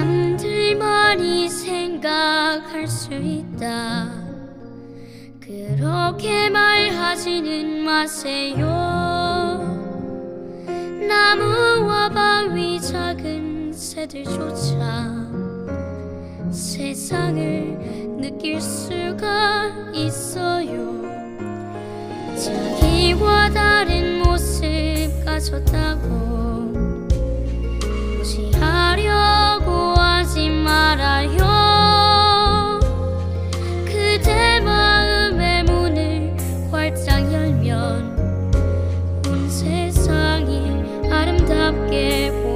남들만이 생각할 수 있다. 그렇게 말하지는 마세요. 나무와 바위 작은 새들조차 세상을 느낄 수가 있어요. 자기와 다른 모습 가졌다고 up, give